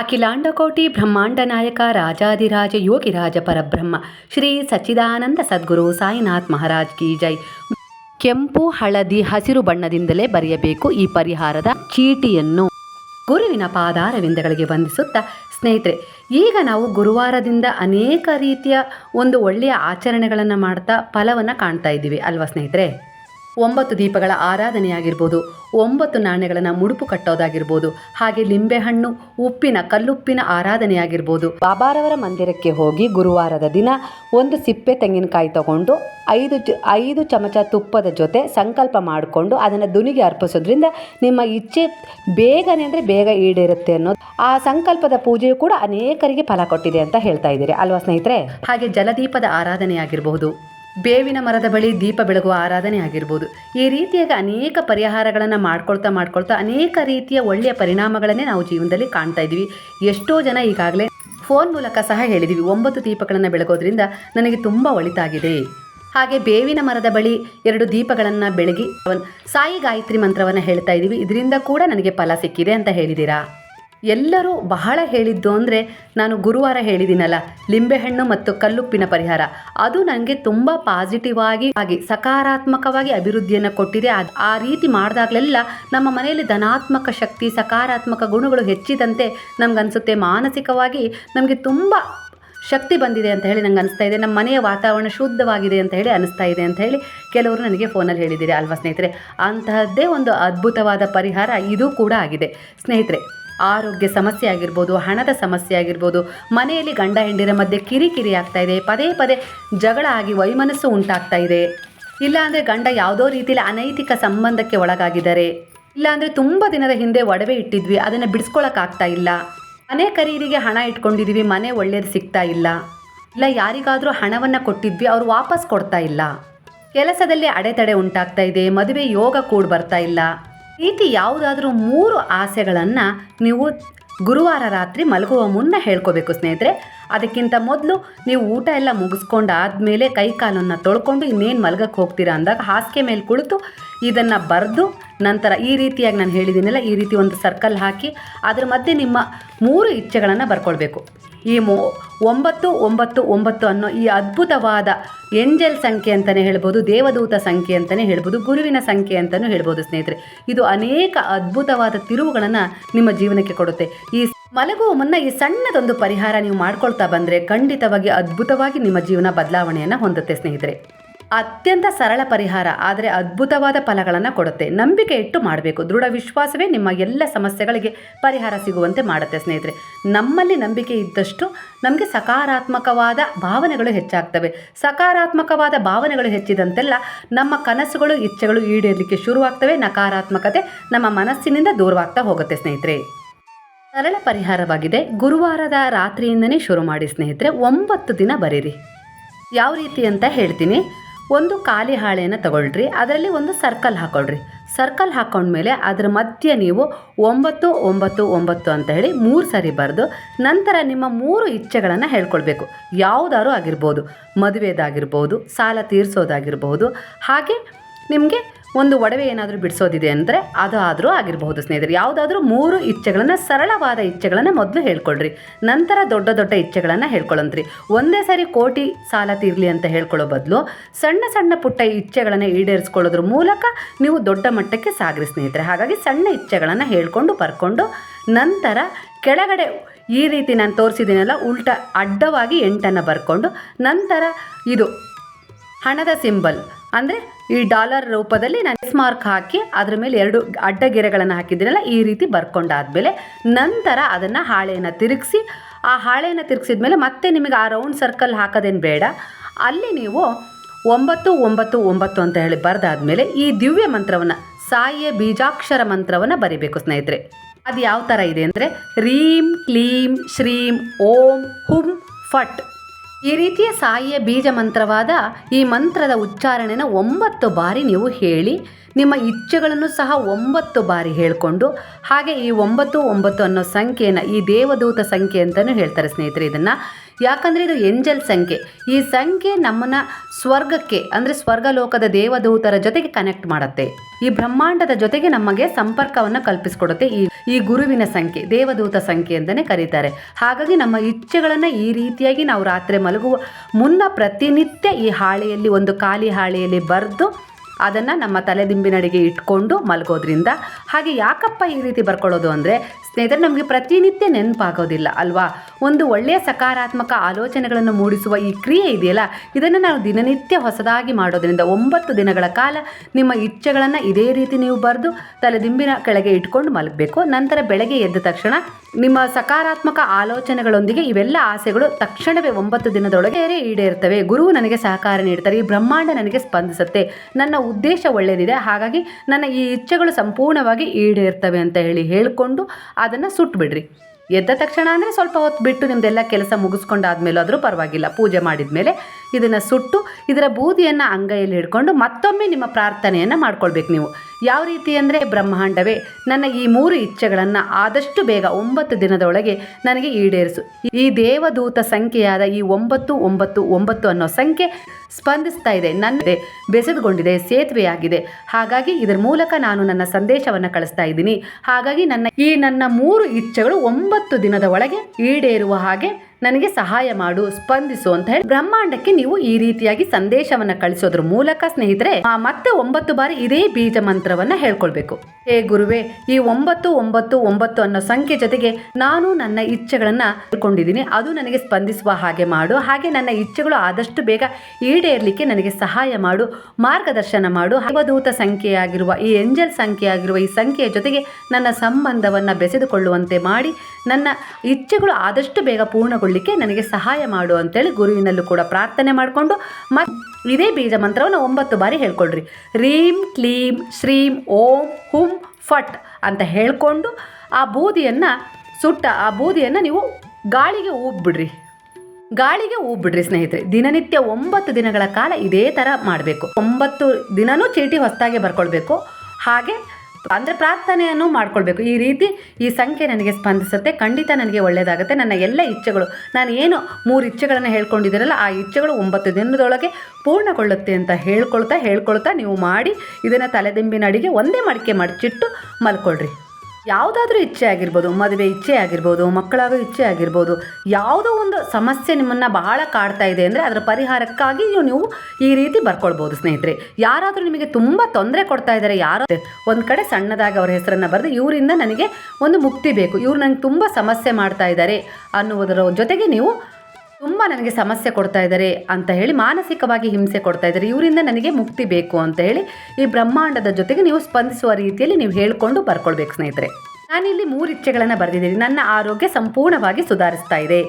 ಅಖಿಲಾಂಡಕೋಟಿ ಬ್ರಹ್ಮಾಂಡ ನಾಯಕ ರಾಜಾದಿರಾಜ ಯೋಗಿರಾಜ ಪರಬ್ರಹ್ಮ, ಶ್ರೀ ಸಚ್ಚಿದಾನಂದ ಸದ್ಗುರು ಸಾಯಿನಾಥ್ ಮಹಾರಾಜ್ ಕಿ ಜೈ. ಕೆಂಪು ಹಳದಿ ಹಸಿರು ಬಣ್ಣದಿಂದಲೇ ಬರೆಯಬೇಕು ಈ ಪರಿಹಾರದ ಚೀಟಿಯನ್ನು. ಗುರುವಿನ ಪಾದಾರವಿಂದಗಳಿಗೆ ವಂದಿಸುತ್ತಾ ಸ್ನೇಹಿತರೆ, ಈಗ ನಾವು ಗುರುವಾರದಿಂದ ಅನೇಕ ರೀತಿಯ ಒಂದು ಒಳ್ಳೆಯ ಆಚರಣೆಗಳನ್ನು ಮಾಡ್ತಾ ಫಲವನ್ನು ಕಾಣ್ತಾ ಇದ್ದೀವಿ, ಅಲ್ವಾ ಸ್ನೇಹಿತರೆ? ಒಂಬತ್ತು ದೀಪಗಳ ಆರಾಧನೆಯಾಗಿರ್ಬೋದು ಒಂಬತ್ತು ನಾಣ್ಯಗಳನ್ನು ಮುಡುಪು ಕಟ್ಟೋದಾಗಿರ್ಬೋದು ಹಾಗೆ ಲಿಂಬೆಹಣ್ಣು ಉಪ್ಪಿನ ಕಲ್ಲುಪ್ಪಿನ ಆರಾಧನೆಯಾಗಿರ್ಬೋದು. ಬಾಬಾರವರ ಮಂದಿರಕ್ಕೆ ಹೋಗಿ ಗುರುವಾರದ ದಿನ ಒಂದು ಸಿಪ್ಪೆ ತೆಂಗಿನಕಾಯಿ ತಗೊಂಡು ಐದು ಐದು ಚಮಚ ತುಪ್ಪದ ಜೊತೆ ಸಂಕಲ್ಪ ಮಾಡಿಕೊಂಡು ಅದನ್ನು ದುನಿಗೆ ಅರ್ಪಿಸೋದ್ರಿಂದ ನಿಮ್ಮ ಇಚ್ಛೆ ಬೇಗನೆ ಅಂದರೆ ಬೇಗ ಈಡೇರುತ್ತೆ ಅನ್ನೋದು ಆ ಸಂಕಲ್ಪದ ಪೂಜೆಯು ಕೂಡ ಅನೇಕರಿಗೆ ಫಲ ಕೊಟ್ಟಿದೆ ಅಂತ ಹೇಳ್ತಾ ಇದ್ದೀರಿ ಅಲ್ವಾ ಸ್ನೇಹಿತರೆ? ಹಾಗೆ ಜಲದೀಪದ ಆರಾಧನೆಯಾಗಿರ್ಬಹುದು ಬೇವಿನ ಮರದ ಬಳಿ ದೀಪ ಬೆಳಗುವ ಆರಾಧನೆ ಆಗಿರ್ಬೋದು. ಈ ರೀತಿಯಾಗಿ ಅನೇಕ ಪರಿಹಾರಗಳನ್ನು ಮಾಡ್ಕೊಳ್ತಾ ಮಾಡ್ಕೊಳ್ತಾ ಅನೇಕ ರೀತಿಯ ಒಳ್ಳೆಯ ಪರಿಣಾಮಗಳನ್ನೇ ನಾವು ಜೀವನದಲ್ಲಿ ಕಾಣ್ತಾ ಇದ್ದೀವಿ. ಎಷ್ಟೋ ಜನ ಈಗಾಗಲೇ ಫೋನ್ ಮೂಲಕ ಸಹ ಹೇಳಿದ್ದೀವಿ ಒಂಬತ್ತು ದೀಪಗಳನ್ನು ಬೆಳಗೋದ್ರಿಂದ ನನಗೆ ತುಂಬ ಒಳಿತಾಗಿದೆ. ಹಾಗೆ ಬೇವಿನ ಮರದ ಬಳಿ ಎರಡು ದೀಪಗಳನ್ನು ಬೆಳಗಿ ಸಾಯಿ ಗಾಯತ್ರಿ ಮಂತ್ರವನ್ನು ಹೇಳ್ತಾ ಇದ್ದೀವಿ. ಇದರಿಂದ ಕೂಡ ನನಗೆ ಫಲ ಸಿಕ್ಕಿದೆ ಅಂತ ಹೇಳಿದ್ದೀರಾ? ಎಲ್ಲರೂ ಬಹಳ ಹೇಳಿದ್ದು ಅಂದರೆ ನಾನು ಗುರುವಾರ ಹೇಳಿದ್ದೀನಲ್ಲ ಲಿಂಬೆಹಣ್ಣು ಮತ್ತು ಕಲ್ಲುಪ್ಪಿನ ಪರಿಹಾರ. ಅದು ನನಗೆ ತುಂಬ ಪಾಸಿಟಿವ್ ಆಗಿ ಆಗಿ ಸಕಾರಾತ್ಮಕವಾಗಿ ಅಭಿವೃದ್ಧಿಯನ್ನು ಕೊಟ್ಟಿದೆ. ಅದು ಆ ರೀತಿ ಮಾಡಿದಾಗಲೆಲ್ಲ ನಮ್ಮ ಮನೆಯಲ್ಲಿ ಧನಾತ್ಮಕ ಶಕ್ತಿ, ಸಕಾರಾತ್ಮಕ ಗುಣಗಳು ಹೆಚ್ಚಿದಂತೆ ನಮಗನ್ಸುತ್ತೆ. ಮಾನಸಿಕವಾಗಿ ನಮಗೆ ತುಂಬ ಶಕ್ತಿ ಬಂದಿದೆ ಅಂತ ಹೇಳಿ ನಂಗೆ ಅನಿಸ್ತಾ ಇದೆ. ನಮ್ಮ ಮನೆಯ ವಾತಾವರಣ ಶುದ್ಧವಾಗಿದೆ ಅಂತ ಹೇಳಿ ಅನಿಸ್ತಾ ಇದೆ ಅಂತ ಹೇಳಿ ಕೆಲವರು ನನಗೆ ಫೋನಲ್ಲಿ ಹೇಳಿದ್ದೀರಿ ಅಲ್ವಾ ಸ್ನೇಹಿತರೆ. ಅಂತಹದ್ದೇ ಒಂದು ಅದ್ಭುತವಾದ ಪರಿಹಾರ ಇದು ಕೂಡ ಆಗಿದೆ. ಸ್ನೇಹಿತರೆ ಆರೋಗ್ಯ ಸಮಸ್ಯೆ ಆಗಿರ್ಬೋದು, ಹಣದ ಸಮಸ್ಯೆ ಆಗಿರ್ಬೋದು, ಮನೆಯಲ್ಲಿ ಗಂಡ ಹೆಂಡಿರ ಮಧ್ಯೆ ಕಿರಿಕಿರಿ ಆಗ್ತಾ ಇದೆ, ಪದೇ ಪದೇ ಜಗಳ ಆಗಿ ವೈಮನಸ್ಸು ಉಂಟಾಗ್ತಾ ಇದೆ. ಇಲ್ಲಾಂದರೆ ಗಂಡ ಯಾವುದೋ ರೀತಿಯಲ್ಲಿ ಅನೈತಿಕ ಸಂಬಂಧಕ್ಕೆ ಒಳಗಾಗಿದ್ದಾರೆ. ಇಲ್ಲಾಂದರೆ ತುಂಬ ದಿನದ ಹಿಂದೆ ಒಡವೆ ಇಟ್ಟಿದ್ವಿ, ಅದನ್ನು ಬಿಡಿಸ್ಕೊಳಕ್ಕಾಗ್ತಾ ಇಲ್ಲ. ಮನೆ ಖರೀದಿಗೆ ಹಣ ಇಟ್ಕೊಂಡಿದ್ದೀವಿ ಮನೆ ಒಳ್ಳೆಯದು ಸಿಗ್ತಾ ಇಲ್ಲ. ಇಲ್ಲ, ಯಾರಿಗಾದರೂ ಹಣವನ್ನು ಕೊಟ್ಟಿದ್ವಿ, ಅವರು ವಾಪಸ್ ಕೊಡ್ತಾ ಇಲ್ಲ. ಕೆಲಸದಲ್ಲಿ ಅಡೆತಡೆ ಉಂಟಾಗ್ತಾ ಇದೆ, ಮದುವೆ ಯೋಗ ಕೂಡ ಬರ್ತಾ ಇಲ್ಲ. ರೀತಿ ಯಾವುದಾದ್ರೂ ಮೂರು ಆಸೆಗಳನ್ನು ನೀವು ಗುರುವಾರ ರಾತ್ರಿ ಮಲಗುವ ಮುನ್ನ ಹೇಳ್ಕೋಬೇಕು ಸ್ನೇಹಿತರೆ. ಅದಕ್ಕಿಂತ ಮೊದಲು ನೀವು ಊಟ ಎಲ್ಲ ಮುಗಿಸ್ಕೊಂಡಾದ್ಮೇಲೆ ಕೈ ಕಾಲನ್ನು ತೊಳ್ಕೊಂಡು ಇನ್ನೇನು ಮಲಗಕ್ಕೆ ಹೋಗ್ತೀರಾ ಅಂದಾಗ ಹಾಸಿಗೆ ಮೇಲೆ ಕುಳಿತು ಇದನ್ನು ಬರೆದು ನಂತರ ಈ ರೀತಿಯಾಗಿ ನಾನು ಹೇಳಿದ್ದೀನಲ್ಲ, ಈ ರೀತಿ ಒಂದು ಸರ್ಕಲ್ ಹಾಕಿ ಅದ್ರ ಮಧ್ಯೆ ನಿಮ್ಮ ಮೂರು ಇಚ್ಛೆಗಳನ್ನು ಬರ್ಕೊಳ್ಬೇಕು. ಈ ಮೊ ಒಂಬತ್ತು ಒಂಬತ್ತು ಒಂಬತ್ತು ಅನ್ನೋ ಈ ಅದ್ಭುತವಾದ ಎಂಜಲ್ ಸಂಖ್ಯೆ ಅಂತಲೇ ಹೇಳ್ಬೋದು, ದೇವದೂತ ಸಂಖ್ಯೆ ಅಂತಲೇ ಹೇಳ್ಬೋದು, ಗುರುವಿನ ಸಂಖ್ಯೆ ಅಂತಲೂ ಹೇಳ್ಬೋದು ಸ್ನೇಹಿತರೆ. ಇದು ಅನೇಕ ಅದ್ಭುತವಾದ ತಿರುವುಗಳನ್ನು ನಿಮ್ಮ ಜೀವನಕ್ಕೆ ಕೊಡುತ್ತೆ. ಈ ಮಲಗುವ ಮುನ್ನ ಈ ಸಣ್ಣದೊಂದು ಪರಿಹಾರ ನೀವು ಮಾಡ್ಕೊಳ್ತಾ ಬಂದರೆ ಖಂಡಿತವಾಗಿ ಅದ್ಭುತವಾಗಿ ನಿಮ್ಮ ಜೀವನ ಬದಲಾವಣೆಯನ್ನು ಹೊಂದುತ್ತೆ ಸ್ನೇಹಿತರೆ. ಅತ್ಯಂತ ಸರಳ ಪರಿಹಾರ, ಆದರೆ ಅದ್ಭುತವಾದ ಫಲಗಳನ್ನು ಕೊಡುತ್ತೆ. ನಂಬಿಕೆ ಇಟ್ಟು ಮಾಡಬೇಕು. ದೃಢ ವಿಶ್ವಾಸವೇ ನಿಮ್ಮ ಎಲ್ಲ ಸಮಸ್ಯೆಗಳಿಗೆ ಪರಿಹಾರ ಸಿಗುವಂತೆ ಮಾಡುತ್ತೆ ಸ್ನೇಹಿತರೆ. ನಮ್ಮಲ್ಲಿ ನಂಬಿಕೆ ಇದ್ದಷ್ಟು ನಮಗೆ ಸಕಾರಾತ್ಮಕವಾದ ಭಾವನೆಗಳು ಹೆಚ್ಚಾಗ್ತವೆ. ಸಕಾರಾತ್ಮಕವಾದ ಭಾವನೆಗಳು ಹೆಚ್ಚಿದಂತೆಲ್ಲ ನಮ್ಮ ಕನಸುಗಳು, ಇಚ್ಛೆಗಳು ಈಡೇರಲಿಕ್ಕೆ ಶುರುವಾಗ್ತವೆ. ನಕಾರಾತ್ಮಕತೆ ನಮ್ಮ ಮನಸ್ಸಿನಿಂದ ದೂರವಾಗ್ತಾ ಹೋಗುತ್ತೆ ಸ್ನೇಹಿತರೆ. ಸರಳ ಪರಿಹಾರವಾಗಿದೆ. ಗುರುವಾರದ ರಾತ್ರಿಯಿಂದನೇ ಶುರು ಮಾಡಿ ಸ್ನೇಹಿತರೆ. ಒಂಬತ್ತು ದಿನ ಬರೀರಿ. ಯಾವ ರೀತಿ ಅಂತ ಹೇಳ್ತೀನಿ. ಒಂದು ಖಾಲಿ ಹಾಳೆಯನ್ನು ತಗೊಳ್ರಿ. ಅದರಲ್ಲಿ ಒಂದು ಸರ್ಕಲ್ ಹಾಕೊಳ್ರಿ. ಸರ್ಕಲ್ ಹಾಕೊಂಡ್ಮೇಲೆ ಅದರ ಮಧ್ಯೆ ನೀವು ಒಂಬತ್ತು ಒಂಬತ್ತು ಒಂಬತ್ತು ಅಂತ ಹೇಳಿ ಮೂರು ಸರಿ ಬರೆದು ನಂತರ ನಿಮ್ಮ ಮೂರು ಇಚ್ಛೆಗಳನ್ನು ಹೇಳ್ಕೊಳ್ಬೇಕು. ಯಾವುದಾದ್ರೂ ಆಗಿರ್ಬೋದು. ಮದುವೆದಾಗಿರ್ಬೋದು, ಸಾಲ ತೀರಿಸೋದಾಗಿರ್ಬೋದು. ಹಾಗೆ ನಿಮಗೆ ಒಂದು ಒಡವೆ ಏನಾದರೂ ಬಿಡಿಸೋದಿದೆ ಅಂದರೆ ಅದು ಆದರೂ ಆಗಿರಬಹುದು ಸ್ನೇಹಿತರೆ. ಯಾವುದಾದ್ರೂ ಮೂರು ಇಚ್ಛೆಗಳನ್ನು, ಸರಳವಾದ ಇಚ್ಛೆಗಳನ್ನು ಮೊದಲು ಹೇಳ್ಕೊಳ್ರಿ. ನಂತರ ದೊಡ್ಡ ದೊಡ್ಡ ಇಚ್ಛೆಗಳನ್ನು ಹೇಳ್ಕೊಳ್ಳಂತ್ರಿ ಒಂದೇ ಸಾರಿ ಕೋಟಿ ಸಾಲ ತೀರಲಿ ಅಂತ ಹೇಳ್ಕೊಳ್ಳೋ ಬದಲು ಸಣ್ಣ ಸಣ್ಣ ಪುಟ್ಟ ಇಚ್ಛೆಗಳನ್ನು ಈಡೇರಿಸ್ಕೊಳ್ಳೋದ್ರ ಮೂಲಕ ನೀವು ದೊಡ್ಡ ಮಟ್ಟಕ್ಕೆ ಸಾಗ್ರಿ ಸ್ನೇಹಿತರೆ. ಹಾಗಾಗಿ ಸಣ್ಣ ಇಚ್ಛೆಗಳನ್ನು ಹೇಳ್ಕೊಂಡು ಬರ್ಕೊಂಡು ನಂತರ ಕೆಳಗಡೆ ಈ ರೀತಿ ನಾನು ತೋರಿಸಿದ್ದೀನಲ್ಲ, ಉಲ್ಟ ಅಡ್ಡವಾಗಿ ಎಂಟನ್ನು ಬರ್ಕೊಂಡು ನಂತರ ಇದು ಹಣದ ಸಿಂಬಲ್ ಅಂದರೆ ಈ ಡಾಲರ್ ರೂಪದಲ್ಲಿ ನಾನು ಎಸ್ ಮಾರ್ಕ್ ಹಾಕಿ ಅದ್ರ ಮೇಲೆ ಎರಡು ಅಡ್ಡಗೆರೆಗಳನ್ನು ಹಾಕಿದ್ದೀನಲ್ಲ, ಈ ರೀತಿ ಬರ್ಕೊಂಡಾದ್ಮೇಲೆ ನಂತರ ಅದನ್ನು ಹಾಳೆಯನ್ನು ತಿರುಗಿಸಿ, ಆ ಹಾಳೆಯನ್ನು ತಿರುಗಿಸಿದ ಮೇಲೆ ಮತ್ತೆ ನಿಮಗೆ ಆ ರೌಂಡ್ ಸರ್ಕಲ್ ಹಾಕೋದೇನು ಬೇಡ. ಅಲ್ಲಿ ನೀವು ಒಂಬತ್ತು ಒಂಬತ್ತು ಒಂಬತ್ತು ಅಂತ ಹೇಳಿ ಬರೆದಾದ್ಮೇಲೆ ಈ ದಿವ್ಯ ಮಂತ್ರವನ್ನು ಸಾಯಿಯ ಬೀಜಾಕ್ಷರ ಮಂತ್ರವನ್ನು ಬರಿಬೇಕು ಸ್ನೇಹಿತರೆ. ಅದು ಯಾವ ಥರ ಇದೆ ಅಂದರೆ, ರೀಂ, ಕ್ಲೀಂ, ಶ್ರೀಂ, ಓಂ, ಹುಂ, ಫಟ್. ಈ ರೀತಿಯ ಸಾಯಿಯ ಬೀಜ ಮಂತ್ರವಾದ ಈ ಮಂತ್ರದ ಉಚ್ಚಾರಣೆನ ಒಂಬತ್ತು ಬಾರಿ ನೀವು ಹೇಳಿ, ನಿಮ್ಮ ಇಚ್ಛೆಗಳನ್ನು ಸಹ ಒಂಬತ್ತು ಬಾರಿ ಹೇಳಿಕೊಂಡು, ಹಾಗೆ ಈ ಒಂಬತ್ತು ಒಂಬತ್ತು ಅನ್ನೋ ಸಂಖ್ಯೆಯನ್ನು ಈ ದೇವದೂತ ಸಂಖ್ಯೆ ಅಂತಲೂ ಹೇಳ್ತಾರೆ ಸ್ನೇಹಿತರೆ ಇದನ್ನು. ಯಾಕಂದರೆ ಇದು ಎಂಜಲ್ ಸಂಖ್ಯೆ. ಈ ಸಂಖ್ಯೆ ನಮ್ಮನ್ನು ಸ್ವರ್ಗಕ್ಕೆ, ಅಂದರೆ ಸ್ವರ್ಗಲೋಕದ ದೇವದೂತರ ಜೊತೆಗೆ ಕನೆಕ್ಟ್ ಮಾಡುತ್ತೆ. ಈ ಬ್ರಹ್ಮಾಂಡದ ಜೊತೆಗೆ ನಮಗೆ ಸಂಪರ್ಕವನ್ನು ಕಲ್ಪಿಸಿಕೊಡುತ್ತೆ ಈ ಈ ಗುರುವಿನ ಸಂಖ್ಯೆ, ದೇವದೂತ ಸಂಖ್ಯೆ ಅಂತಲೇ ಕರೀತಾರೆ. ಹಾಗಾಗಿ ನಮ್ಮ ಇಚ್ಛೆಗಳನ್ನು ಈ ರೀತಿಯಾಗಿ ನಾವು ರಾತ್ರಿ ಮಲಗುವ ಮುನ್ನ ಪ್ರತಿನಿತ್ಯ ಈ ಹಾಳೆಯಲ್ಲಿ, ಒಂದು ಖಾಲಿ ಹಾಳೆಯಲ್ಲಿ ಬರೆದು ಅದನ್ನು ನಮ್ಮ ತಲೆದಿಂಬಿನಡಿಗೆ ಇಟ್ಕೊಂಡು ಮಲಗೋದ್ರಿಂದ ಹಾಗೆ ಯಾಕಪ್ಪ ಈ ರೀತಿ ಬರ್ಕೊಳ್ಳೋದು ಅಂದರೆ ಸ್ನೇಹಿತರೆ, ನಮಗೆ ಪ್ರತಿನಿತ್ಯ ನೆನಪಾಗೋದಿಲ್ಲ ಅಲ್ವಾ? ಒಂದು ಒಳ್ಳೆಯ ಸಕಾರಾತ್ಮಕ ಆಲೋಚನೆಗಳನ್ನು ಮೂಡಿಸುವ ಈ ಕ್ರಿಯೆ ಇದೆಯಲ್ಲ? ಇದನ್ನು ನಾವು ದಿನನಿತ್ಯ ಹೊಸದಾಗಿ ಮಾಡೋದರಿಂದ ಒಂಬತ್ತು ದಿನಗಳ ಕಾಲ ನಿಮ್ಮ ಇಚ್ಛೆಗಳನ್ನು ಇದೇ ರೀತಿ ನೀವು ಬರೆದು ತಲೆದಿಂಬಿನ ಕೆಳಗೆ ಇಟ್ಕೊಂಡು ಮಲಗಬೇಕು. ನಂತರ ಬೆಳಗ್ಗೆ ಎದ್ದ ತಕ್ಷಣ ನಿಮ್ಮ ಸಕಾರಾತ್ಮಕ ಆಲೋಚನೆಗಳೊಂದಿಗೆ ಇವೆಲ್ಲ ಆಸೆಗಳು ತಕ್ಷಣವೇ ಒಂಬತ್ತು ದಿನದೊಳಗೆ ಈಡೇರ್ತವೆ. ಗುರುವು ನನಗೆ ಸಹಕಾರ ನೀಡ್ತಾರೆ, ಈ ಬ್ರಹ್ಮಾಂಡ ನನಗೆ ಸ್ಪಂದಿಸುತ್ತೆ. ನನ್ನ ಉದ್ದೇಶ ಒಳ್ಳೆಯದಿದೆ ಹಾಗಾಗಿ ನನ್ನ ಈ ಇಚ್ಛೆಗಳು ಸಂಪೂರ್ಣವಾಗಿ ಈಡೇರ್ತವೆ ಅಂತ ಹೇಳಿ ಹೇಳಿಕೊಂಡು ಅದನ್ನು ಸುಟ್ಟುಬಿಡ್ರಿ ಎದ್ದ ತಕ್ಷಣ ಅಂದರೆ ಸ್ವಲ್ಪ ಹೊತ್ತು ಬಿಟ್ಟು ನಿಮ್ಮದೆಲ್ಲ ಕೆಲಸ ಮುಗಿಸ್ಕೊಂಡಾದ್ಮೇಲೆ ಆದರೂ ಪರವಾಗಿಲ್ಲ. ಪೂಜೆ ಮಾಡಿದ ಮೇಲೆ ಇದನ್ನು ಸುಟ್ಟು ಇದರ ಬೂದಿಯನ್ನು ಅಂಗೈಯಲ್ಲಿ ಹಿಡ್ಕೊಂಡು ಮತ್ತೊಮ್ಮೆ ನಿಮ್ಮ ಪ್ರಾರ್ಥನೆಯನ್ನು ಮಾಡ್ಕೊಳ್ಬೇಕು ನೀವು. ಯಾವ ರೀತಿ ಅಂದರೆ ಬ್ರಹ್ಮಾಂಡವೇ, ನನ್ನ ಈ ಮೂರು ಇಚ್ಛೆಗಳನ್ನು ಆದಷ್ಟು ಬೇಗ ಒಂಬತ್ತು ದಿನದೊಳಗೆ ನನಗೆ ಈಡೇರಿಸು. ಈ ದೇವದೂತ ಸಂಖ್ಯೆಯಾದ ಈ ಒಂಬತ್ತು ಒಂಬತ್ತು ಒಂಬತ್ತು ಅನ್ನೋ ಸಂಖ್ಯೆ ಸ್ಪಂದಿಸ್ತಾ ಇದೆ. ನನ್ನ ಬೆಸೆದುಗೊಂಡಿದೆ ಸೇತುವೆಯಾಗಿದೆ. ಹಾಗಾಗಿ ಇದರ ಮೂಲಕ ನಾನು ನನ್ನ ಸಂದೇಶವನ್ನು ಕಳಿಸ್ತಾ ಇದ್ದೀನಿ. ಹಾಗಾಗಿ ನನ್ನ ಈ ನನ್ನ ಮೂರು ಇಚ್ಛೆಗಳು ಒಂಬತ್ತು ದಿನದ ಒಳಗೆ ಈಡೇರುವ ಹಾಗೆ ನನಗೆ ಸಹಾಯ ಮಾಡು, ಸ್ಪಂದಿಸು ಅಂತ ಹೇಳಿ ಬ್ರಹ್ಮಾಂಡಕ್ಕೆ ನೀವು ಈ ರೀತಿಯಾಗಿ ಸಂದೇಶವನ್ನ ಕಳಿಸೋದ್ರ ಮೂಲಕ ಸ್ನೇಹಿತರೆ ಮತ್ತೆ ಒಂಬತ್ತು ಬಾರಿ ಇದೇ ಬೀಜ ಮಂತ್ರವನ್ನ ಹೇಳ್ಕೊಳ್ಬೇಕು. ಹೇ ಗುರುವೆ, ಈ ಒಂಬತ್ತು ಒಂಬತ್ತು ಒಂಬತ್ತು ಅನ್ನೋ ಸಂಖ್ಯೆ ಜೊತೆಗೆ ನಾನು ನನ್ನ ಇಚ್ಛೆಗಳನ್ನ ಹೇಳ್ಕೊಂಡಿದ್ದೀನಿ. ಅದು ನನಗೆ ಸ್ಪಂದಿಸುವ ಹಾಗೆ ಮಾಡು. ಹಾಗೆ ನನ್ನ ಇಚ್ಛೆಗಳು ಆದಷ್ಟು ಬೇಗ ಈಡೇರಲಿಕ್ಕೆ ನನಗೆ ಸಹಾಯ ಮಾಡು, ಮಾರ್ಗದರ್ಶನ ಮಾಡು. ದೇವದೂತ ಸಂಖ್ಯೆಯಾಗಿರುವ ಈ ಎಂಜಲ್ ಸಂಖ್ಯೆಯಾಗಿರುವ ಈ ಸಂಖ್ಯೆಯ ಜೊತೆಗೆ ನನ್ನ ಸಂಬಂಧವನ್ನು ಬೆಸೆದುಕೊಳ್ಳುವಂತೆ ಮಾಡಿ, ನನ್ನ ಇಚ್ಛೆಗಳು ಆದಷ್ಟು ಬೇಗ ಪೂರ್ಣಗೊಳ್ಳಲಿಕ್ಕೆ ನನಗೆ ಸಹಾಯ ಮಾಡು ಅಂತೇಳಿ ಗುರುವಿನಲ್ಲೂ ಕೂಡ ಪ್ರಾರ್ಥನೆ ಮಾಡಿಕೊಂಡು ಮತ್ತು ಇದೇ ಬೀಜ ಮಂತ್ರವನ್ನು ಒಂಬತ್ತು ಬಾರಿ ಹೇಳ್ಕೊಳ್ರಿ. ರೀಂ ಕ್ಲೀಂ ಶ್ರೀಂ ಓಂ ಹುಂ ಫಟ್ ಅಂತ ಹೇಳ್ಕೊಂಡು ಆ ಬೂದಿಯನ್ನು ಸುಟ್ಟ, ಆ ಬೂದಿಯನ್ನು ನೀವು ಗಾಳಿಗೆ ಊಬ್ಬಿಡ್ರಿ ಗಾಳಿಗೆ ಬಿಡ್ರಿ ಸ್ನೇಹಿತರೆ, ದಿನನಿತ್ಯ ಒಂಬತ್ತು ದಿನಗಳ ಕಾಲ ಇದೇ ಥರ ಮಾಡಬೇಕು. ಒಂಬತ್ತು ದಿನನೂ ಚೀಟಿ ಹೊಸದಾಗಿ ಬರ್ಕೊಳ್ಬೇಕು. ಹಾಗೆ ಅಂದರೆ ಪ್ರಾರ್ಥನೆಯನ್ನು ಮಾಡ್ಕೊಳ್ಬೇಕು. ಈ ರೀತಿ ಈ ಸಂಖ್ಯೆ ನನಗೆ ಸ್ಪಂದಿಸುತ್ತೆ. ಖಂಡಿತ ನನಗೆ ಒಳ್ಳೆಯದಾಗುತ್ತೆ ನನ್ನ ಎಲ್ಲ ಇಚ್ಛೆಗಳು, ನಾನು ಏನು ಮೂರು ಇಚ್ಛೆಗಳನ್ನು ಹೇಳ್ಕೊಂಡಿದ್ದೀರಲ್ಲ ಆ ಇಚ್ಛೆಗಳು ಒಂಬತ್ತು ದಿನದೊಳಗೆ ಪೂರ್ಣಗೊಳ್ಳುತ್ತೆ ಅಂತ ಹೇಳ್ಕೊಳ್ತಾ ಹೇಳ್ಕೊಳ್ತಾ ನೀವು ಮಾಡಿ ಇದನ್ನು ತಲೆದಿಂಬಿನ ಅಡಿಗೆ ಒಂದೇ ಮಡಿಕೆ ಮಡಚಿಟ್ಟು ಮಲ್ಕೊಳ್ರಿ. ಯಾವುದಾದ್ರೂ ಇಚ್ಛೆ ಆಗಿರ್ಬೋದು, ಮದುವೆ ಇಚ್ಛೆ ಆಗಿರ್ಬೋದು, ಮಕ್ಕಳಾಗೋ ಇಚ್ಛೆ ಆಗಿರ್ಬೋದು, ಯಾವುದೋ ಒಂದು ಸಮಸ್ಯೆ ನಿಮ್ಮನ್ನು ಬಹಳ ಕಾಡ್ತಾ ಇದೆ ಅಂದರೆ ಅದರ ಪರಿಹಾರಕ್ಕಾಗಿ ನೀವು ಈ ರೀತಿ ಬರ್ಕೊಳ್ಬೋದು ಸ್ನೇಹಿತರೆ. ಯಾರಾದರೂ ನಿಮಗೆ ತುಂಬ ತೊಂದರೆ ಕೊಡ್ತಾ ಇದ್ದಾರೆ, ಯಾರೋ ಒಂದು ಕಡೆ ಸಣ್ಣದಾಗಿ ಅವರ ಹೆಸರನ್ನು ಬರೆದು ಇವರಿಂದ ನನಗೆ ಒಂದು ಮುಕ್ತಿ ಬೇಕು. ಇವ್ರು ನನಗೆ ತುಂಬ ಸಮಸ್ಯೆ ಮಾಡ್ತಾ ಇದ್ದಾರೆ ಅನ್ನುವುದರ ಜೊತೆಗೆ ನೀವು ತುಂಬ ನನಗೆ ಸಮಸ್ಯೆ ಕೊಡ್ತಾ ಇದ್ದಾರೆ ಅಂತ ಹೇಳಿ, ಮಾನಸಿಕವಾಗಿ ಹಿಂಸೆ ಕೊಡ್ತಾ ಇದ್ದಾರೆ. ಇವರಿಂದ ನನಗೆ ಮುಕ್ತಿ ಬೇಕು ಅಂತ ಹೇಳಿ ಈ ಬ್ರಹ್ಮಾಂಡದ ಜೊತೆಗೆ ನೀವು ಸ್ಪಂದಿಸುವ ರೀತಿಯಲ್ಲಿ ನೀವು ಹೇಳ್ಕೊಂಡು ಬರ್ಕೊಳ್ಬೇಕು ಸ್ನೇಹಿತರೆ. ನಾನಿಲ್ಲಿ ಮೂರು ಇಚ್ಛೆಗಳನ್ನು ಬರೆದಿದ್ದೀನಿ. ನನ್ನ ಆರೋಗ್ಯ ಸಂಪೂರ್ಣವಾಗಿ ಸುಧಾರಿಸ್ತಾ ಇದೆ.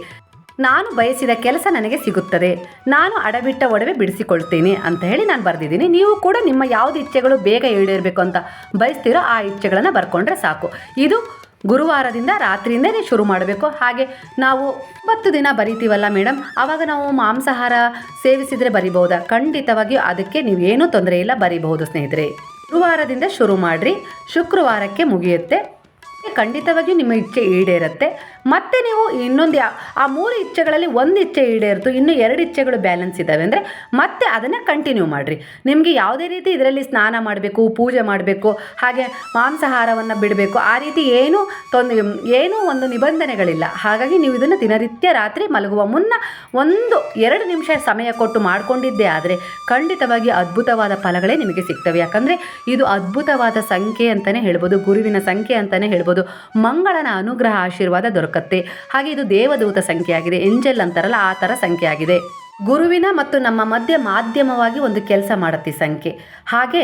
ನಾನು ಬಯಸಿದ ಕೆಲಸ ನನಗೆ ಸಿಗುತ್ತದೆ. ನಾನು ಅಡಬಿಟ್ಟ ಒಡವೆ ಬಿಡಿಸಿಕೊಳ್ತೇನೆ ಅಂತ ಹೇಳಿ ನಾನು ಬರೆದಿದ್ದೀನಿ. ನೀವು ಕೂಡ ನಿಮ್ಮ ಯಾವುದು ಇಚ್ಛೆಗಳು ಬೇಗ ಈಡೇರಬೇಕು ಅಂತ ಬಯಸ್ತೀರೋ ಆ ಇಚ್ಛೆಗಳನ್ನು ಬರ್ಕೊಂಡ್ರೆ ಸಾಕು. ಇದು ಗುರುವಾರದಿಂದ ರಾತ್ರಿಯಿಂದನೇ ಶುರು ಮಾಡಬೇಕು. ಹಾಗೆ ನಾವು ಒಂಬತ್ತು ದಿನ ಬರಿತೀವಲ್ಲ ಮೇಡಮ್ ಆವಾಗ ನಾವು ಮಾಂಸಾಹಾರ ಸೇವಿಸಿದರೆ ಬರಿಬಹುದಾ ಖಂಡಿತವಾಗಿಯೂ ಅದಕ್ಕೆ ನೀವೇನೂ ತೊಂದರೆ ಇಲ್ಲ, ಬರಿಬಹುದು ಸ್ನೇಹಿತರೆ. ಗುರುವಾರದಿಂದ ಶುರು ಮಾಡಿರಿ, ಶುಕ್ರವಾರಕ್ಕೆ ಮುಗಿಯುತ್ತೆ. ಖಂಡಿತವಾಗಿಯೂ ನಿಮ್ಮ ಇಚ್ಛೆ ಈಡೇರುತ್ತೆ. ಮತ್ತೆ ನೀವು ಇನ್ನೊಂದು ಆ ಮೂರು ಇಚ್ಛೆಗಳಲ್ಲಿ ಒಂದು ಇಚ್ಛೆ ಈಡೇರಿತು, ಇನ್ನು ಎರಡು ಇಚ್ಛೆಗಳು ಬ್ಯಾಲೆನ್ಸ್ ಇದ್ದಾವೆ ಅಂದರೆ ಮತ್ತೆ ಅದನ್ನು ಕಂಟಿನ್ಯೂ ಮಾಡಿರಿ. ನಿಮಗೆ ಯಾವುದೇ ರೀತಿ ಇದರಲ್ಲಿ ಸ್ನಾನ ಮಾಡಬೇಕು, ಪೂಜೆ ಮಾಡಬೇಕು, ಹಾಗೆ ಮಾಂಸಾಹಾರವನ್ನು ಬಿಡಬೇಕು, ಆ ರೀತಿ ಏನೂ ತೊಂದರೆ ಏನೂ ಒಂದು ನಿಬಂಧನೆಗಳಿಲ್ಲ. ಹಾಗಾಗಿ ನೀವು ಇದನ್ನು ದಿನನಿತ್ಯ ರಾತ್ರಿ ಮಲಗುವ ಮುನ್ನ ಒಂದು ಎರಡು ನಿಮಿಷ ಸಮಯ ಕೊಟ್ಟು ಮಾಡಿಕೊಂಡಿದ್ದೇ ಆದರೆ ಖಂಡಿತವಾಗಿ ಅದ್ಭುತವಾದ ಫಲಗಳೇ ನಿಮಗೆ ಸಿಗ್ತವೆ. ಯಾಕಂದರೆ ಇದು ಅದ್ಭುತವಾದ ಸಂಖ್ಯೆ ಅಂತಲೇ ಹೇಳ್ಬೋದು, ಗುರುವಿನ ಸಂಖ್ಯೆ ಅಂತಲೇ ಹೇಳ್ಬೋದು. ಮಂಗಳನ ಅನುಗ್ರಹ ಆಶೀರ್ವಾದ ದೊರಕತ್ತೆ. ಹಾಗೆ ಇದು ದೇವದೂತ ಸಂಖ್ಯೆ ಆಗಿದೆ ಎಂಜಲ್ ಅಂತಾರಲ್ಲ, ಆ ಥರ ಸಂಖ್ಯೆ ಆಗಿದೆ ಗುರುವಿನ ಮತ್ತು ನಮ್ಮ ಮಧ್ಯ ಮಾಧ್ಯಮವಾಗಿ ಒಂದು ಕೆಲಸ ಮಾಡುತ್ತೆ ಸಂಖ್ಯೆ. ಹಾಗೆ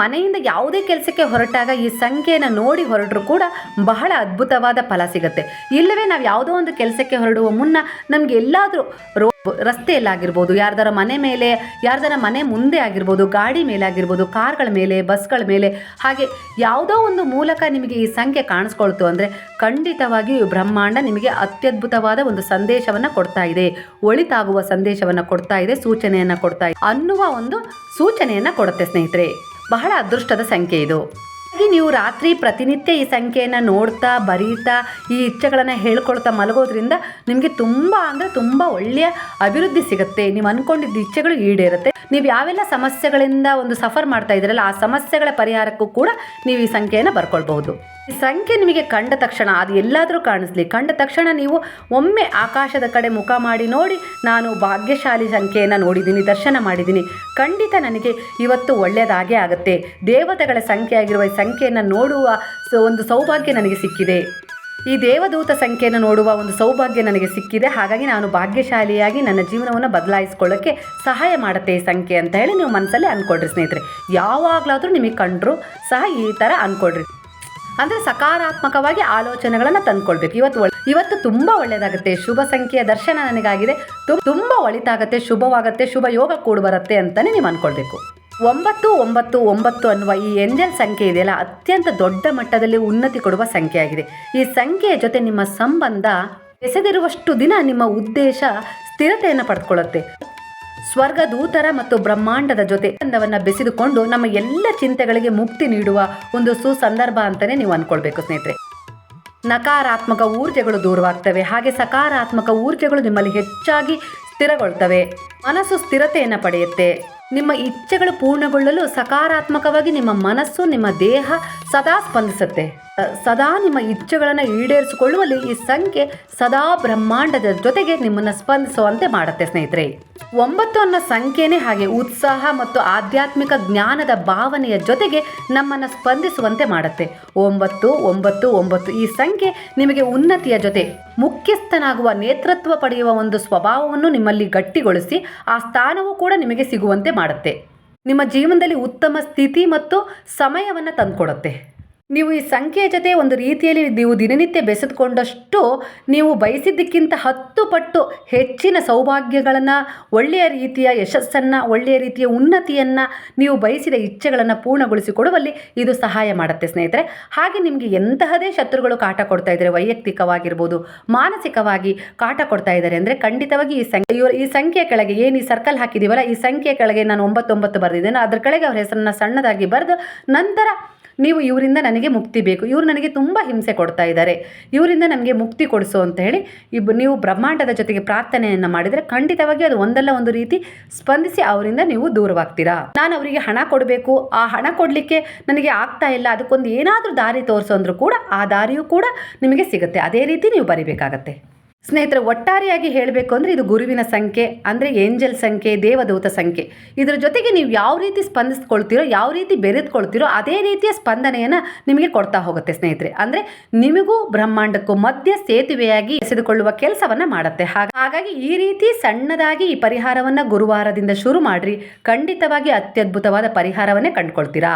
ಮನೆಯಿಂದ ಯಾವುದೇ ಕೆಲಸಕ್ಕೆ ಹೊರಟಾಗ ಈ ಸಂಖ್ಯೆಯನ್ನು ನೋಡಿ ಹೊರಟರು ಕೂಡ ಬಹಳ ಅದ್ಭುತವಾದ ಫಲ ಸಿಗುತ್ತೆ. ಇಲ್ಲವೇ ನಾವು ಯಾವುದೋ ಒಂದು ಕೆಲಸಕ್ಕೆ ಹೊರಡುವ ಮುನ್ನ ನಮಗೆ ಎಲ್ಲಾದರೂ ರೋ ರಸ್ತೆಯಲ್ಲಾಗಿರ್ಬೋದು ಯಾರ್ದಾರ ಮನೆ ಮೇಲೆ, ಯಾರ್ದಾರ ಮನೆ ಮುಂದೆ ಆಗಿರ್ಬೋದು, ಗಾಡಿ ಮೇಲೆ ಆಗಿರ್ಬೋದು, ಕಾರ್ಗಳ ಮೇಲೆ, ಬಸ್ಗಳ ಮೇಲೆ, ಹಾಗೆ ಯಾವುದೋ ಒಂದು ಮೂಲಕ ನಿಮಗೆ ಈ ಸಂಖ್ಯೆ ಕಾಣಿಸ್ಕೊಳ್ತು ಅಂದರೆ ಖಂಡಿತವಾಗಿಯೂ ಬ್ರಹ್ಮಾಂಡ ನಿಮಗೆ ಅತ್ಯದ್ಭುತವಾದ ಒಂದು ಸಂದೇಶವನ್ನು ಕೊಡ್ತಾ ಇದೆ. ಒಳಿತಾಗುವ ಸಂದೇಶವನ್ನು ಕೊಡ್ತಾ ಇದೆ, ಸೂಚನೆಯನ್ನು ಕೊಡ್ತಾ ಇದೆ ಅನ್ನುವ ಒಂದು ಸೂಚನೆಯನ್ನು ಕೊಡುತ್ತೆ ಸ್ನೇಹಿತರೆ. ಬಹಳ ಅದೃಷ್ಟದ ಸಂಖ್ಯೆ ಇದು. ನೀವು ರಾತ್ರಿ ಪ್ರತಿನಿತ್ಯ ಈ ಸಂಖ್ಯೆಯನ್ನು ನೋಡ್ತಾ, ಬರೀತಾ, ಈ ಇಚ್ಛೆಗಳನ್ನು ಹೇಳ್ಕೊಳ್ತಾ ಮಲಗೋದ್ರಿಂದ ನಿಮಗೆ ತುಂಬ ಅಂದರೆ ತುಂಬ ಒಳ್ಳೆಯ ಅಭಿವೃದ್ಧಿ ಸಿಗುತ್ತೆ. ನೀವು ಅಂದ್ಕೊಂಡಿದ್ದ ಇಚ್ಛೆಗಳು ಈಡೇರುತ್ತೆ. ನೀವು ಯಾವೆಲ್ಲ ಸಮಸ್ಯೆಗಳಿಂದ ಒಂದು ಸಫರ್ ಮಾಡ್ತಾ ಇದ್ದೀರಲ್ಲ, ಆ ಸಮಸ್ಯೆಗಳ ಪರಿಹಾರಕ್ಕೂ ಕೂಡ ನೀವು ಈ ಸಂಖ್ಯೆಯನ್ನು ಬರ್ಕೊಳ್ಬಹುದು. ಈ ಸಂಖ್ಯೆ ನಿಮಗೆ ಕಂಡ ತಕ್ಷಣ, ಅದು ಎಲ್ಲಾದರೂ ಕಾಣಿಸ್ಲಿ, ಕಂಡ ತಕ್ಷಣ ನೀವು ಒಮ್ಮೆ ಆಕಾಶದ ಕಡೆ ಮುಖ ಮಾಡಿ ನೋಡಿ, ನಾನು ಭಾಗ್ಯಶಾಲಿ ಸಂಖ್ಯೆಯನ್ನು ನೋಡಿದ್ದೀನಿ, ದರ್ಶನ ಮಾಡಿದ್ದೀನಿ. ಖಂಡಿತ ನನಗೆ ಇವತ್ತು ಒಳ್ಳೆಯದಾಗೇ ಆಗುತ್ತೆ. ದೇವತೆಗಳ ಸಂಖ್ಯೆಯಾಗಿರುವ ಈ ಸಂಖ್ಯೆಯನ್ನು ನೋಡುವ ಒಂದು ಸೌಭಾಗ್ಯ ನನಗೆ ಸಿಕ್ಕಿದೆ. ಈ ದೇವದೂತ ಸಂಖ್ಯೆಯನ್ನು ನೋಡುವ ಒಂದು ಸೌಭಾಗ್ಯ ನನಗೆ ಸಿಕ್ಕಿದೆ. ಹಾಗಾಗಿ ನಾನು ಭಾಗ್ಯಶಾಲಿಯಾಗಿ ನನ್ನ ಜೀವನವನ್ನು ಬದಲಾಯಿಸ್ಕೊಳ್ಳೋಕ್ಕೆ ಸಹಾಯ ಮಾಡುತ್ತೆ ಈ ಸಂಖ್ಯೆ ಅಂತ ಹೇಳಿ ನೀವು ಮನಸ್ಸಲ್ಲಿ ಅಂದ್ಕೊಡ್ರಿ ಸ್ನೇಹಿತರೆ. ಯಾವಾಗಲಾದರೂ ನಿಮಗೆ ಕಂಡರೂ ಸಹ ಈ ಥರ ಅಂದ್ಕೊಳ್ರಿ. ಅಂದರೆ ಸಕಾರಾತ್ಮಕವಾಗಿ ಆಲೋಚನೆಗಳನ್ನು ತಂದ್ಕೊಳ್ಬೇಕು. ಇವತ್ತು ಇವತ್ತು ತುಂಬ ಒಳ್ಳೆಯದಾಗುತ್ತೆ ಶುಭ ಸಂಖ್ಯೆಯ ದರ್ಶನ ನನಗಾಗಿದೆ. ತುಂಬ ಒಳಿತಾಗತ್ತೆ, ಶುಭವಾಗತ್ತೆ, ಶುಭ ಯೋಗ ಕೂಡ ಬರುತ್ತೆ ಅಂತಲೇ ನೀವು ಅಂದ್ಕೊಳ್ಬೇಕು ಒಂಬತ್ತು ಒಂಬತ್ತು ಒಂಬತ್ತು ಅನ್ನುವ ಈ ಎಂಜಲ್ ಸಂಖ್ಯೆ ಇದೆಯಲ್ಲ, ಅತ್ಯಂತ ದೊಡ್ಡ ಮಟ್ಟದಲ್ಲಿ ಉನ್ನತಿ ಕೊಡುವ ಸಂಖ್ಯೆಯಾಗಿದೆ. ಈ ಸಂಖ್ಯೆಯ ಜೊತೆ ನಿಮ್ಮ ಸಂಬಂಧ ಎಸೆದಿರುವಷ್ಟು ದಿನ ನಿಮ್ಮ ಉದ್ದೇಶ ಸ್ಥಿರತೆಯನ್ನು ಪಡೆದುಕೊಳ್ಳುತ್ತೆ ಸ್ವರ್ಗ ದೂತರ ಮತ್ತು ಬ್ರಹ್ಮಾಂಡದ ಜೊತೆ ಸಂಬಂಧವನ್ನು ಬೆಸೆದುಕೊಂಡು ನಮ್ಮ ಎಲ್ಲ ಚಿಂತೆಗಳಿಗೆ ಮುಕ್ತಿ ನೀಡುವ ಒಂದು ಸುಸಂದರ್ಭ ಅಂತಲೇ ನೀವು ಅಂದ್ಕೊಳ್ಬೇಕು ಸ್ನೇಹಿತರೆ. ನಕಾರಾತ್ಮಕ ಊರ್ಜೆಗಳು ದೂರವಾಗ್ತವೆ. ಹಾಗೆ ಸಕಾರಾತ್ಮಕ ಊರ್ಜೆಗಳು ನಿಮ್ಮಲ್ಲಿ ಹೆಚ್ಚಾಗಿ ಸ್ಥಿರಗೊಳ್ತವೆ. ಮನಸ್ಸು ಸ್ಥಿರತೆಯನ್ನು ಪಡೆಯುತ್ತೆ. ನಿಮ್ಮ ಇಚ್ಛೆಗಳು ಪೂರ್ಣಗೊಳ್ಳಲು ಸಕಾರಾತ್ಮಕವಾಗಿ ನಿಮ್ಮ ಮನಸ್ಸು, ನಿಮ್ಮ ದೇಹ ಸದಾ ಸ್ಪಂದಿಸುತ್ತೆ. ಸದಾ ನಿಮ್ಮ ಇಚ್ಛೆಗಳನ್ನು ಈಡೇರಿಸಿಕೊಳ್ಳುವಲ್ಲಿ ಈ ಸಂಖ್ಯೆ ಸದಾ ಬ್ರಹ್ಮಾಂಡದ ಜೊತೆಗೆ ನಿಮ್ಮನ್ನು ಸ್ಪಂದಿಸುವಂತೆ ಮಾಡುತ್ತೆ, ಸ್ನೇಹಿತರೆ. ಒಂಬತ್ತು ಅನ್ನೋ ಸಂಖ್ಯೆನೇ ಹಾಗೆ ಉತ್ಸಾಹ ಮತ್ತು ಆಧ್ಯಾತ್ಮಿಕ ಜ್ಞಾನದ ಭಾವನೆಯ ಜೊತೆಗೆ ನಮ್ಮನ್ನು ಸ್ಪಂದಿಸುವಂತೆ ಮಾಡುತ್ತೆ. ಒಂಬತ್ತು ಒಂಬತ್ತು ಒಂಬತ್ತು ಈ ಸಂಖ್ಯೆ ನಿಮಗೆ ಉನ್ನತಿಯ ಜೊತೆ ಮುಖ್ಯಸ್ಥನಾಗುವ ನೇತೃತ್ವ ಪಡೆಯುವ ಒಂದು ಸ್ವಭಾವವನ್ನು ನಿಮ್ಮಲ್ಲಿ ಗಟ್ಟಿಗೊಳಿಸಿ ಆ ಸ್ಥಾನವೂ ಕೂಡ ನಿಮಗೆ ಸಿಗುವಂತೆ ಮಾಡುತ್ತೆ. ನಿಮ್ಮ ಜೀವನದಲ್ಲಿ ಉತ್ತಮ ಸ್ಥಿತಿ ಮತ್ತು ಸಮಯವನ್ನು ತಂದುಕೊಡುತ್ತೆ. ನೀವು ಈ ಸಂಖ್ಯೆಯ ಜೊತೆ ಒಂದು ರೀತಿಯಲ್ಲಿ ನೀವು ದಿನನಿತ್ಯ ಬೆಸೆದುಕೊಂಡಷ್ಟು ನೀವು ಬಯಸಿದ್ದಕ್ಕಿಂತ ಹತ್ತು ಪಟ್ಟು ಹೆಚ್ಚಿನ ಸೌಭಾಗ್ಯಗಳನ್ನು, ಒಳ್ಳೆಯ ರೀತಿಯ ಯಶಸ್ಸನ್ನು, ಒಳ್ಳೆಯ ರೀತಿಯ ಉನ್ನತಿಯನ್ನು ನೀವು ಬಯಸಿದ ಇಚ್ಛೆಗಳನ್ನು ಪೂರ್ಣಗೊಳಿಸಿಕೊಡುವಲ್ಲಿ ಇದು ಸಹಾಯ ಮಾಡುತ್ತೆ ಸ್ನೇಹಿತರೆ. ಹಾಗೆ ನಿಮಗೆ ಎಂತಹದೇ ಶತ್ರುಗಳು ಕಾಟ ಕೊಡ್ತಾ ಇದ್ದಾರೆ ವೈಯಕ್ತಿಕವಾಗಿರ್ಬೋದು, ಮಾನಸಿಕವಾಗಿ ಕಾಟ ಕೊಡ್ತಾ ಇದ್ದಾರೆ ಅಂದರೆ ಖಂಡಿತವಾಗಿ ಈ ಸಂಖ್ಯೆ, ಇವರು ಈ ಸಂಖ್ಯೆ ಕೆಳಗೆ ಏನು ಈ ಸರ್ಕಲ್ ಹಾಕಿದ್ದೀವಲ್ಲ ಈ ಸಂಖ್ಯೆ ಕೆಳಗೆ ನಾನು ಒಂಬತ್ತೊಂಬತ್ತು ಬರೆದಿದ್ದೇನೆ, ಅದರ ಕೆಳಗೆ ಅವರ ಹೆಸರನ್ನ ಸಣ್ಣದಾಗಿ ಬರೆದು ನಂತರ ನೀವು ಇವರಿಂದ ನನಗೆ ಮುಕ್ತಿ ಬೇಕು. ಇವರು ನನಗೆ ತುಂಬ ಹಿಂಸೆ ಕೊಡ್ತಾ ಇದ್ದಾರೆ. ಇವರಿಂದ ನನಗೆ ಮುಕ್ತಿ ಕೊಡಿಸು ಅಂತ ಹೇಳಿ ಇಬ್ ನೀವು ಬ್ರಹ್ಮಾಂಡದ ಜೊತೆಗೆ ಪ್ರಾರ್ಥನೆಯನ್ನು ಮಾಡಿದರೆ ಖಂಡಿತವಾಗಿ ಅದು ಒಂದಲ್ಲ ಒಂದು ರೀತಿ ಸ್ಪಂದಿಸಿ ಅವರಿಂದ ನೀವು ದೂರವಾಗ್ತೀರಾ. ನಾನು ಅವರಿಗೆ ಹಣ ಕೊಡಬೇಕು. ಆ ಹಣ ಕೊಡಲಿಕ್ಕೆ ನನಗೆ ಆಗ್ತಾ ಇಲ್ಲ. ಅದಕ್ಕೊಂದು ಏನಾದರೂ ದಾರಿ ತೋರಿಸು ಅಂದರೂ ಕೂಡ ಆ ದಾರಿಯೂ ಕೂಡ ನಿಮಗೆ ಸಿಗುತ್ತೆ. ಅದೇ ರೀತಿ ನೀವು ಬರಿಬೇಕಾಗತ್ತೆ. ಸ್ನೇಹಿತರೆ, ಒಟ್ಟಾರೆಯಾಗಿ ಹೇಳಬೇಕು ಅಂದರೆ ಇದು ಗುರುವಿನ ಸಂಖ್ಯೆ, ಅಂದರೆ ಏಂಜಲ್ ಸಂಖ್ಯೆ, ದೇವದೂತ ಸಂಖ್ಯೆ. ಇದರ ಜೊತೆಗೆ ನೀವು ಯಾವ ರೀತಿ ಸ್ಪಂದಿಸ್ಕೊಳ್ತೀರೋ, ಯಾವ ರೀತಿ ಬೆರೆತ್ಕೊಳ್ತೀರೋ, ಅದೇ ರೀತಿಯ ಸ್ಪಂದನೆಯನ್ನು ನಿಮಗೆ ಕೊಡ್ತಾ ಹೋಗುತ್ತೆ ಸ್ನೇಹಿತರೆ. ಅಂದರೆ ನಿಮಗೂ ಬ್ರಹ್ಮಾಂಡಕ್ಕೂ ಮಧ್ಯ ಸೇತುವೆಯಾಗಿ ಎಸೆದುಕೊಳ್ಳುವ ಕೆಲಸವನ್ನು ಮಾಡುತ್ತೆ. ಹಾಗಾಗಿ ಈ ರೀತಿ ಸಣ್ಣದಾಗಿ ಈ ಪರಿಹಾರವನ್ನು ಗುರುವಾರದಿಂದ ಶುರು ಮಾಡಿರಿ. ಖಂಡಿತವಾಗಿ ಅತ್ಯದ್ಭುತವಾದ ಪರಿಹಾರವನ್ನೇ ಕಂಡುಕೊಳ್ತೀರಾ.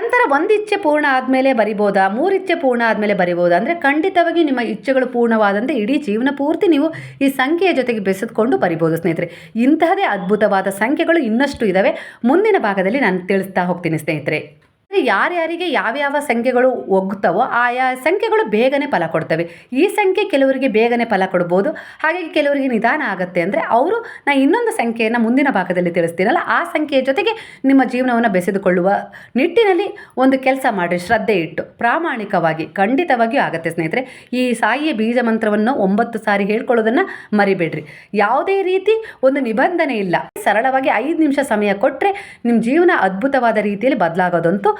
ನಂತರ ಒಂದು ಇಚ್ಛೆ ಪೂರ್ಣ ಆದಮೇಲೆ ಬರಿಬೋದಾ? ಮೂರು ಇಚ್ಛೆ ಪೂರ್ಣ ಆದಮೇಲೆ ಬರಿಬೋದಾ? ಅಂದರೆ ಖಂಡಿತವಾಗಿ ನಿಮ್ಮ ಇಚ್ಛೆಗಳು ಪೂರ್ಣವಾದಂತೆ ಇಡೀ ಜೀವನ ಪೂರ್ತಿ ನೀವು ಈ ಸಂಖ್ಯೆಯ ಜೊತೆಗೆ ಬೆಸೆದುಕೊಂಡು ಬರಿಬೋದು ಸ್ನೇಹಿತರೆ. ಇಂತಹದೇ ಅದ್ಭುತವಾದ ಸಂಖ್ಯೆಗಳು ಇನ್ನಷ್ಟು ಇದ್ದಾವೆ ಮುಂದಿನ ಭಾಗದಲ್ಲಿ ನಾನು ತಿಳಿಸ್ತಾ ಹೋಗ್ತೀನಿ ಸ್ನೇಹಿತರೆ. ಯಾರ್ಯಾರಿಗೆ ಯಾವ್ಯಾವ ಸಂಖ್ಯೆಗಳು ಒಗ್ತವೋ ಆಯಾ ಸಂಖ್ಯೆಗಳು ಬೇಗನೆ ಫಲ ಕೊಡ್ತವೆ. ಈ ಸಂಖ್ಯೆ ಕೆಲವರಿಗೆ ಬೇಗನೆ ಫಲ ಕೊಡ್ಬೋದು. ಹಾಗಾಗಿ ಕೆಲವರಿಗೆ ನಿಧಾನ ಆಗುತ್ತೆ ಅಂದರೆ ಅವರು ನಾ ಇನ್ನೊಂದು ಸಂಖ್ಯೆಯನ್ನು ಮುಂದಿನ ಭಾಗದಲ್ಲಿ ತಿಳಿಸ್ತೀನಲ್ಲ, ಆ ಸಂಖ್ಯೆಯ ಜೊತೆಗೆ ನಿಮ್ಮ ಜೀವನವನ್ನು ಬೆಸೆದುಕೊಳ್ಳುವ ನಿಟ್ಟಿನಲ್ಲಿ ಒಂದು ಕೆಲಸ ಮಾಡಿ ಶ್ರದ್ಧೆ ಇಟ್ಟು. ಪ್ರಾಮಾಣಿಕವಾಗಿ, ಖಂಡಿತವಾಗಿಯೂ ಆಗುತ್ತೆ ಸ್ನೇಹಿತರೆ. ಈ ಸಾಯಿಯ ಬೀಜ ಮಂತ್ರವನ್ನು ಒಂಬತ್ತು ಸಾರಿ ಹೇಳ್ಕೊಳ್ಳೋದನ್ನು ಮರಿಬೇಡ್ರಿ. ಯಾವುದೇ ರೀತಿ ಒಂದು ನಿಬಂಧನೆ ಇಲ್ಲ. ಸರಳವಾಗಿ ಐದು ನಿಮಿಷ ಸಮಯ ಕೊಟ್ಟರೆ ನಿಮ್ಮ ಜೀವನ ಅದ್ಭುತವಾದ ರೀತಿಯಲ್ಲಿ ಬದಲಾಗೋದಂತೂ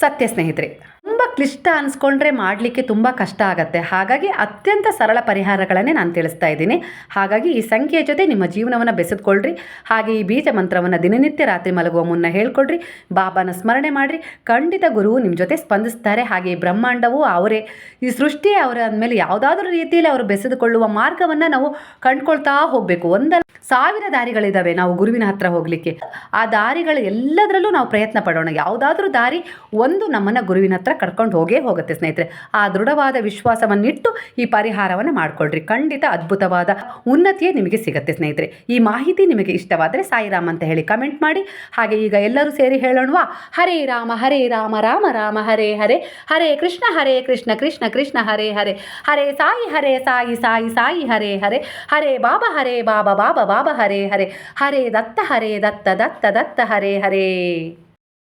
ಸತ್ಯ ಸ್ನೇಹಿತರೆ. ತುಂಬ ಕ್ಲಿಷ್ಟ ಅನ್ಸ್ಕೊಂಡ್ರೆ ಮಾಡಲಿಕ್ಕೆ ತುಂಬ ಕಷ್ಟ ಆಗುತ್ತೆ. ಹಾಗಾಗಿ ಅತ್ಯಂತ ಸರಳ ಪರಿಹಾರಗಳನ್ನೇ ನಾನು ತಿಳಿಸ್ತಾ ಇದ್ದೀನಿ. ಹಾಗಾಗಿ ಈ ಸಂಖ್ಯೆಯ ಜೊತೆ ನಿಮ್ಮ ಜೀವನವನ್ನು ಬೆಸೆದುಕೊಳ್ಳ್ರಿ ಹಾಗೆ ಈ ಬೀಜ ಮಂತ್ರವನ್ನು ದಿನನಿತ್ಯ ರಾತ್ರಿ ಮಲಗುವ ಮುನ್ನ ಹೇಳ್ಕೊಳ್ರಿ ಬಾಬಾನ ಸ್ಮರಣೆ ಮಾಡಿರಿ. ಖಂಡಿತ ಗುರುವು ನಿಮ್ಮ ಜೊತೆ ಸ್ಪಂದಿಸ್ತಾರೆ. ಹಾಗೆ ಈ ಬ್ರಹ್ಮಾಂಡವು ಅವರೇ. ಈ ಸೃಷ್ಟಿಯೇ ಅವರ ಅಂದಮೇಲೆ ಯಾವುದಾದ್ರೂ ರೀತಿಯಲ್ಲಿ ಅವರು ಬೆಸೆದುಕೊಳ್ಳುವ ಮಾರ್ಗವನ್ನು ನಾವು ಕಂಡ್ಕೊಳ್ತಾ ಹೋಗಬೇಕು. ಒಂದಲ್ಲ, ಸಾವಿರ ದಾರಿಗಳಿದ್ದಾವೆ ನಾವು ಗುರುವಿನ ಹತ್ರ ಹೋಗಲಿಕ್ಕೆ. ಆ ದಾರಿಗಳು ಎಲ್ಲದರಲ್ಲೂ ನಾವು ಪ್ರಯತ್ನ ಪಡೋಣ. ಯಾವುದಾದ್ರೂ ದಾರಿ ಒಂದು ನಮ್ಮನ್ನು ಗುರುವಿನ ಹತ್ರ ಕರ್ಕೊಂಡು ಹೋಗೇ ಹೋಗುತ್ತೆ ಸ್ನೇಹಿತರೆ. ಆ ದೃಢವಾದ ವಿಶ್ವಾಸವನ್ನಿಟ್ಟು ಈ ಪರಿಹಾರವನ್ನು ಮಾಡ್ಕೊಳ್ರಿ. ಖಂಡಿತ ಅದ್ಭುತವಾದ ಉನ್ನತಿಯೇ ನಿಮಗೆ ಸಿಗುತ್ತೆ ಸ್ನೇಹಿತರೆ. ಈ ಮಾಹಿತಿ ನಿಮಗೆ ಇಷ್ಟವಾದರೆ ಸಾಯಿರಾಮ್ ಅಂತ ಹೇಳಿ ಕಮೆಂಟ್ ಮಾಡಿ. ಹಾಗೆ ಈಗ ಎಲ್ಲರೂ ಸೇರಿ ಹೇಳೋಣವಾ? ಹರೇ ರಾಮ ಹರೇ ರಾಮ ರಾಮ ರಾಮ, ಹರೇ ಹರೇ. ಹರೇ ಕೃಷ್ಣ ಹರೇ ಕೃಷ್ಣ ಕೃಷ್ಣ ಕೃಷ್ಣ, ಹರೇ ಹರೇ. ಹರೇ ಸಾಯಿ ಹರೇ ಸಾಯಿ ಸಾಯಿ ಸಾಯಿ, ಹರೇ ಹರೇ. ಹರೇ ಬಾಬಾ ಹರೇ ಬಾಬಾ ಬಾಬಾ ಬಾಬಾ, ಹರೇ ಹರೇ. ಹರೇ ದತ್ತ ಹರೇ ದತ್ತ ದತ್ತ ದತ್ತ, ಹರೇ ಹರೇ.